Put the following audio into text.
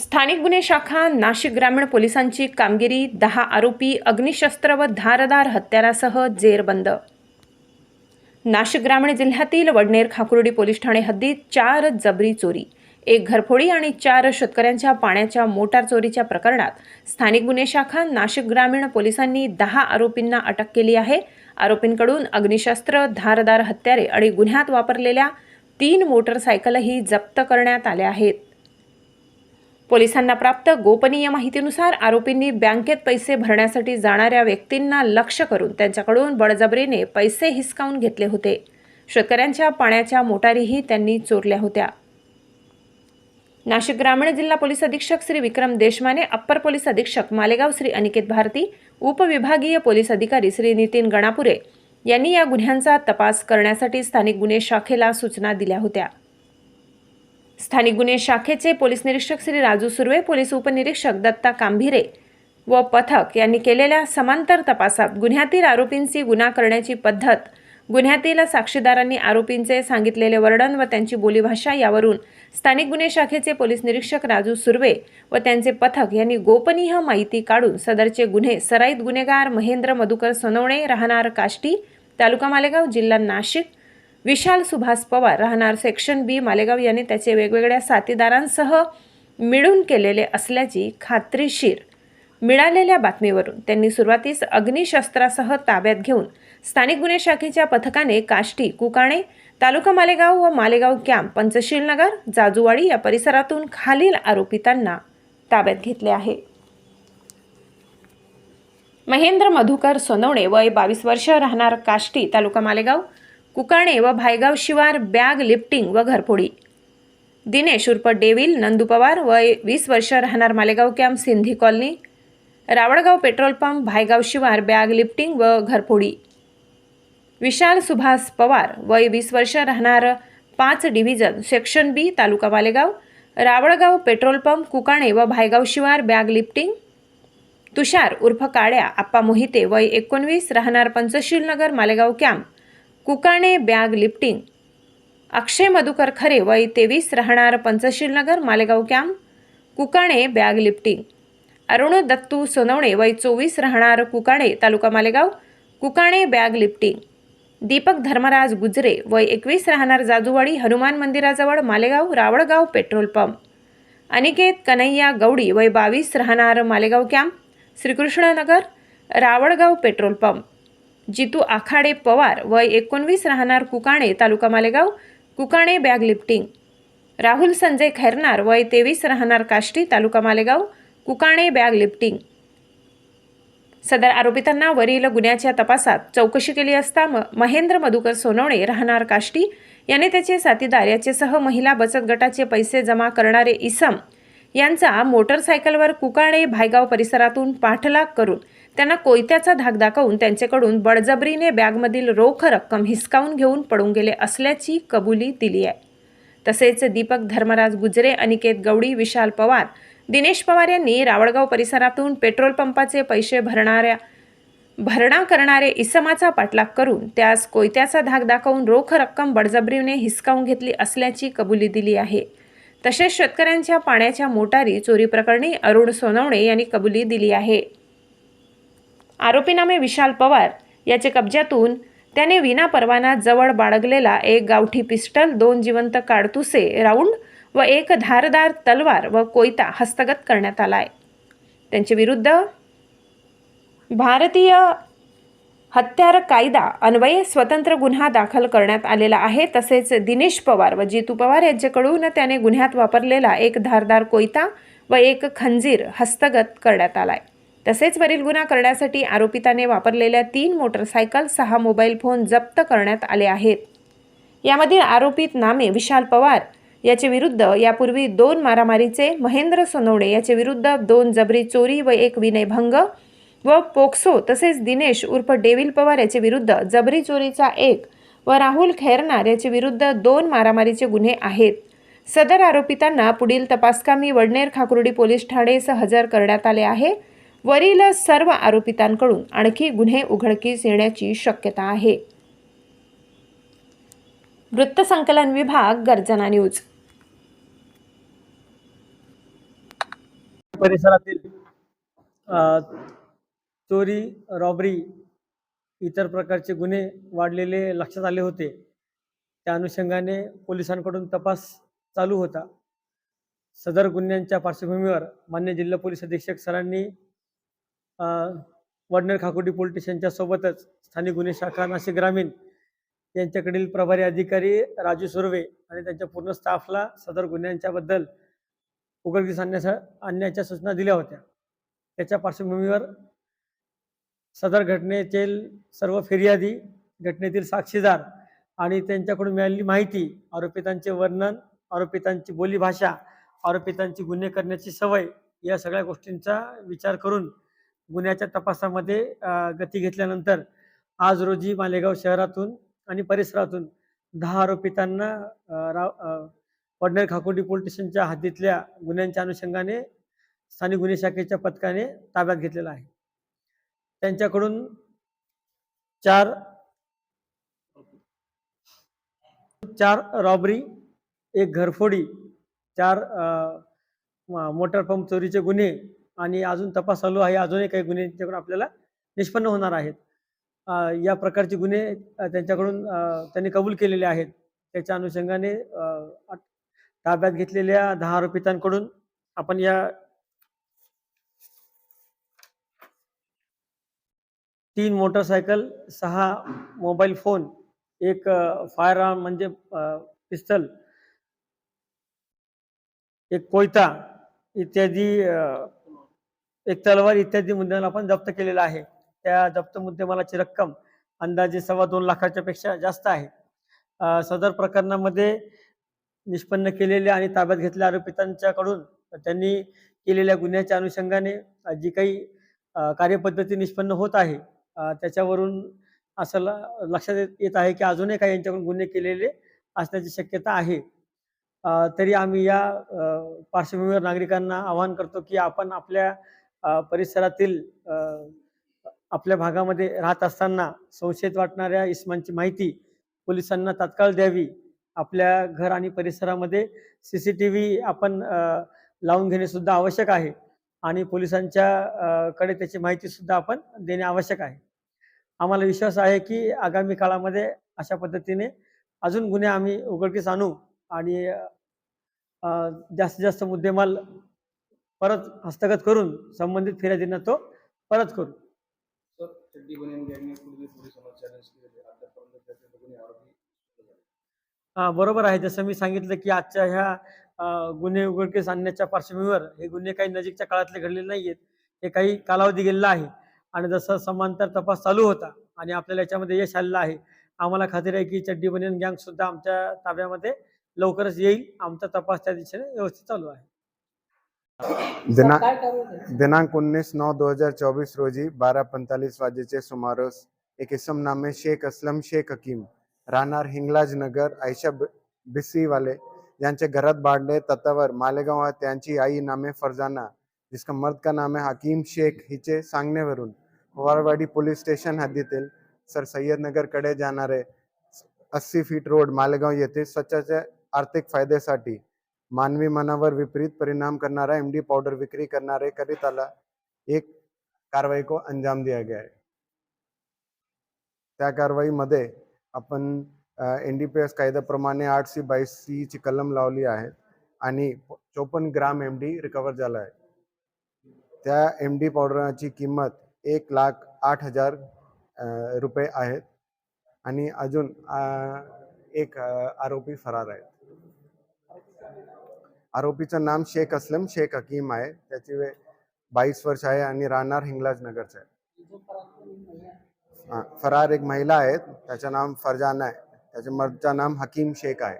स्थानिक गुन्हे शाखा नाशिक ग्रामीण पोलिसांची कामगिरी दहा आरोपी अग्निशस्त्र व धारदार हत्यारासह जेरबंद. नाशिक ग्रामीण जिल्ह्यातील वडनेर खाकुर्डी पोलीस ठाणे हद्दीत चार जबरी चोरी एक घरफोडी आणि चार शेतकऱ्यांच्या पाण्याच्या मोटार चोरीच्या प्रकरणात स्थानिक गुन्हे शाखा नाशिक ग्रामीण पोलिसांनी दहा आरोपींना अटक केली आहे. आरोपींकडून अग्निशस्त्र धारदार हत्यारे आणि गुन्ह्यात वापरलेल्या तीन मोटरसायकलही जप्त करण्यात आल्या आहेत. पोलिसांना प्राप्त गोपनीय माहितीनुसार आरोपींनी बँकेत पैसे भरण्यासाठी जाणाऱ्या व्यक्तींना लक्ष करून त्यांच्याकडून बळजबरीने पैसे हिसकावून घेतले होते. शेतकऱ्यांच्या पाण्याच्या मोटारीही त्यांनी चोरल्या होत्या. नाशिक ग्रामीण जिल्हा पोलीस अधीक्षक श्री विक्रम देशमाने अप्पर पोलीस अधीक्षक मालेगाव श्री अनिकेत भारती उपविभागीय पोलीस अधिकारी श्री नितीन गणापुरे यांनी या गुन्ह्यांचा तपास करण्यासाठी स्थानिक गुन्हे शाखेला सूचना दिल्या होत्या. स्थानिक गुन्हे शाखेचे पोलीस निरीक्षक श्री राजू सुर्वे पोलीस उपनिरीक्षक दत्ता कांभिरे व पथक यांनी केलेल्या समांतर तपासात गुन्ह्यातील आरोपींची गुन्हा करण्याची पद्धत गुन्ह्यातील साक्षीदारांनी आरोपींचे सांगितलेले वर्णन व त्यांची बोलीभाषा यावरून स्थानिक गुन्हे शाखेचे पोलीस निरीक्षक राजू सुर्वे व त्यांचे पथक यांनी गोपनीय माहिती काढून सदरचे गुन्हे सराईत गुन्हेगार महेंद्र मधुकर सोनवणे राहणार काष्टी तालुका मालेगाव जिल्हा नाशिक विशाल सुभाष पवार राहणार सेक्शन बी मालेगाव यांनी त्याचे वेगवेगळ्या साथीदारांसह मिळून केलेले असल्याची खात्रीशीर मिळालेल्या बातमीवरून त्यांनी सुरुवातीस अग्निशस्त्रासह ताब्यात घेऊन स्थानिक गुन्हे शाखेच्या पथकाने काष्टी कुकाणे तालुका मालेगाव व मालेगाव कॅम्प पंचशील नगर जाजूवाडी या परिसरातून खालील आरोपितांना ताब्यात घेतले आहे. महेंद्र मधुकर सोनवणे वय बावीस वर्ष राहणार काष्टी तालुका मालेगाव कुकाणे व भायगाव शिवार बॅग लिफ्टिंग व घरफोडी. दिनेश उर्फ डेविल नंदू पवार वय वीस वर्ष राहणार Malegaon camp Sindhi colony. Rawalgaon petrol pump Bhaygaon शिवार बॅग लिफ्टिंग व घरफोडी. विशाल सुभाष पवार वय वीस वर्ष राहणार पाच division section B taluka Malegaon. Rawalgaon petrol pump Kukane व भायगाव शिवार बॅग लिफ्टिंग. तुषार उर्फ काळ्या आप्पा मोहिते वय एकोणवीस राहणार Panchsheel Nagar Malegaon camp. Kukane bag lifting. Akshay Madhukar Khare वय तेवीस राहणार Panchsheel Nagar Malegaon camp. Kukane bag lifting. Arun Dattu Sonawane वय चोवीस राहणार कुकाणे तालुका Malegaon. Kukane bag lifting. Deepak Dharmaraj Gujare वय एकवीस राहणार जाजूवाडी हनुमान मंदिराजवळ मालेगाव रावळगाव पेट्रोल पंप. अनिकेत कन्हैया गौडी वय बावीस राहणार Malegaon camp. Shrikrishnanagar Rawalgaon petrol pump. Jitu Akhade Pawar वय एकोणवीस राहणार कुकाणे तालुका मालेगाव कुकाणे बॅग लिफ्टिंग. राहुल संजय खैरनार वय तेवीस राहणार काष्टी तालुका मालेगाव कुकाणे बॅग लिफ्टिंग. सदर आरोपितांना वरील गुन्ह्याच्या तपासात चौकशी केली असता म महेंद्र मधुकर सोनवणे राहणार काष्टी याने त्याचे साथीदार याचेसह महिला बचत गटाचे पैसे जमा करणारे इसम यांचा मोटरसायकलवर कुकाणे भायगाव परिसरातून पाठलाग करून त्यांना कोयत्याचा धाक दाखवून त्यांच्याकडून बळजबरीने बॅगमधील रोख रक्कम हिसकावून घेऊन पडून गेले असल्याची कबुली दिली आहे. तसेच दीपक धर्मराज गुजरे अनिकेत गवडी विशाल पवार दिनेश पवार यांनी रावळगाव परिसरातून पेट्रोल पंपाचे पैसे भरणाऱ्या भरणा करणारे इसमाचा पाठलाग करून त्यास कोयत्याचा धाक दाखवून रोख रक्कम बळजबरीने हिसकावून घेतली असल्याची कबुली दिली आहे. तसेच शेतकऱ्यांच्या पाण्याच्या मोटारी चोरी प्रकरणी अरुण सोनवणे यांनी कबुली दिली आहे. आरोपीनामे विशाल पवार याचे कब्ज्यातून त्याने विना परवाना जवळ बाळगलेला एक गावठी पिस्टल दोन जिवंत काडतुसे राऊंड व एक धारदार तलवार व कोयता हस्तगत करण्यात आला आहे त्यांच्या विरुद्ध भारतीय हत्यार कायदा अन्वये स्वतंत्र गुन्हा दाखल करण्यात आलेला आहे. तसेच दिनेश पवार व जितू पवार यांच्याकडून त्याने गुन्ह्यात वापरलेला एक धारदार कोयता व एक खंजीर हस्तगत करण्यात आला आहे तसेच वरील गुन्हा करण्यासाठी आरोपिताने वापरलेल्या तीन मोटरसायकल सहा मोबाईल फोन जप्त करण्यात आले आहेत. यामधील आरोपित नामे विशाल पवार याचे विरुद्ध यापूर्वी दोन मारामारीचे महेंद्र सोनवणे याचे विरुद्ध दोन जबरी चोरी व एक विनयभंग व पोक्सो तसेच दिनेश उर्फ डेविल पवार याचे विरुद्ध जबरी चोरीचा एक व राहुल खैरनार याचे विरुद्ध दोन मारामारीचे गुन्हे आहेत. सदर आरोपितांना पुढील तपासकामी वडनेर खाकुर्डी पोलीस ठाणेस हजर करण्यात आले आहे. वरील सर्व आरोपितांकडून आणखी गुन्हे उघडकीस येण्याची शक्यता आहे. वृत्तसंकलन विभाग गर्जना न्यूज. परिसरातील चोरी रॉबरी इतर प्रकारचे गुन्हे वाढलेले लक्षात आले होते. त्या अनुषंगाने पोलिसांकडून तपास चालू होता. सदर गुन्ह्यांच्या पार्श्वभूमीवर मान्य जिल्हा पोलीस अधीक्षक सरांनी वडनेर खाकोटी पोलीस स्टेशनच्या सोबतच स्थानिक गुन्हे शाखा नाशिक ग्रामीण यांच्याकडील प्रभारी अधिकारी राजू सुर्वे आणि त्यांच्या पूर्ण स्टाफला सदर गुन्ह्यांच्याबद्दल उघडकीस आणण्याचा आणण्याच्या सूचना दिल्या होत्या. त्याच्या पार्श्वभूमीवर सदर घटनेचे सर्व फिर्यादी घटनेतील साक्षीदार आणि त्यांच्याकडून मिळालेली माहिती आरोपितांचे वर्णन आरोपितांची बोलीभाषा आरोपितांची गुन्हे करण्याची सवय या सगळ्या गोष्टींचा विचार करून गुन्ह्याच्या तपासामध्ये गती घेतल्यानंतर आज रोजी मालेगाव शहरातून आणि परिसरातून दहा आरोपितांना राव अ, वडनेर खाकुर्डी पोलीस स्टेशनच्या हद्दीतल्या गुन्ह्यांच्या अनुषंगाने स्थानिक गुन्हे शाखेच्या पथकाने ताब्यात घेतलेला आहे. त्यांच्याकडून चार चार रॉबरी एक घरफोडी चार मोटर पंप चोरीचे गुन्हे आणि अजून तपास चालू आहे. अजूनही काही गुन्हे त्यांच्याकडून आपल्याला निष्पन्न होणार आहेत. या प्रकारचे गुन्हे त्यांच्याकडून त्यांनी कबूल केलेले आहेत. त्याच्या अनुषंगाने ताब्यात घेतलेल्या दहा आरोपितांकडून आपण या तीन मोटरसायकल सहा मोबाईल फोन एक फायर आर्म म्हणजे पिस्तल एक कोयता इत्यादी एक तलवार इत्यादी मुद्द्यांना आपण जप्त केलेला आहे. त्या जप्त मुद्देमालाची रक्कम अंदाजे सव्वा दोन लाखाच्या पेक्षा जास्त आहे. सदर प्रकरणामध्ये निष्पन्न केलेल्या आणि ताब्यात घेतलेल्या आरोपितांच्याकडून त्यांनी केलेल्या गुन्ह्याच्या अनुषंगाने जी काही कार्यपद्धती निष्पन्न होत आहे त्याच्यावरून असं ल- लक्षात येत- येत आहे की अजूनही काही यांच्याकडून गुन्हे केलेले असण्याची शक्यता आहे. तरी आम्ही या पार्श्वभूमीवर नागरिकांना आवाहन करतो की आपण आपल्या परिसरातील आपल्या भागामध्ये राहत असताना संशयित वाटणाऱ्या इस्मांची माहिती पोलिसांना तात्काळ द्यावी. आपल्या घर आणि परिसरामध्ये सी सी टी व्ही आपण लावून घेणे सुद्धा आवश्यक आहे आणि पोलिसांच्या कडे त्याची माहिती सुद्धा आपण देणे आवश्यक आहे. आम्हाला विश्वास आहे की आगामी काळामध्ये अशा पद्धतीने अजून गुन्हे आम्ही उघडकीस आणू आणि जास्तीत जास्त मुद्देमाल परत हस्तगत करून संबंधित फिर्यादींना तो परत करू. हा, बरोबर आहे. जसं मी सांगितलं की आजच्या ह्या गुन्हे उघडकीस आणण्याच्या पार्श्वभूमीवर हे गुन्हे काही नजीकच्या काळातले घडलेले नाही आहेत हे काही कालावधी गेलेला आहे. आणि जसं समांतर तपास चालू होता आणि आपल्याला याच्यामध्ये यश आलेलं आहे आम्हाला खात्री आहे की चड्डी बनियन गँग सुद्धा आमच्या ताब्यामध्ये लवकरच येईल. आमचा तपास त्या दिशेने व्यवस्थित चालू आहे. दिनांक दिनांक उन्नीस नौ 2024 रोजी बारा पंतालीस वाजेचे सुमारास एक इसम नामे शेख असलम शेख हकीम राहणार हिंगलाज नगर आयशा बिस्सीवाले यांचे घरात बांधले तत्वावर मालेगाव त्यांची आई नामे फरजाना जिसका मर्द का नाम है हकीम शेख हिचे सांगण्यावरून वारवाडी पोलीस स्टेशन हद्दीतील सर सय्यद कडे जाणारे अस्सी फीट रोड मालेगाव येथे स्वतःच्या आर्थिक फायद्यासाठी मानवी मनावर विपरीत परिणाम करणारा एम डी पाउडर विक्री करणारे करिताला एक कारवाई को अंजाम दिया गया है. त्या कारवाईमध्ये आपण एन डी पी एस कायद्याप्रमाणे आठ सी बावीस सी ची कलम लावली आहे आणि चोपन्न ग्राम एम डी रिकवर झाला आहे. त्या एम डी पावडरची किंमत एक लाख आठ हजार रुपये आहेत आणि अजून एक आरोपी फरार आहेत. आरोपीचं नाम शेख असलम शेख हकीम आहे. त्याची वेळ बावीस वर्ष आहे आणि राहणार हिंगलाज नगरचं आहे फरार एक महिला आहे. त्याचं नाम फरजाना आहे. त्याच्या मर्दचं नाम हकीम शेख आहे.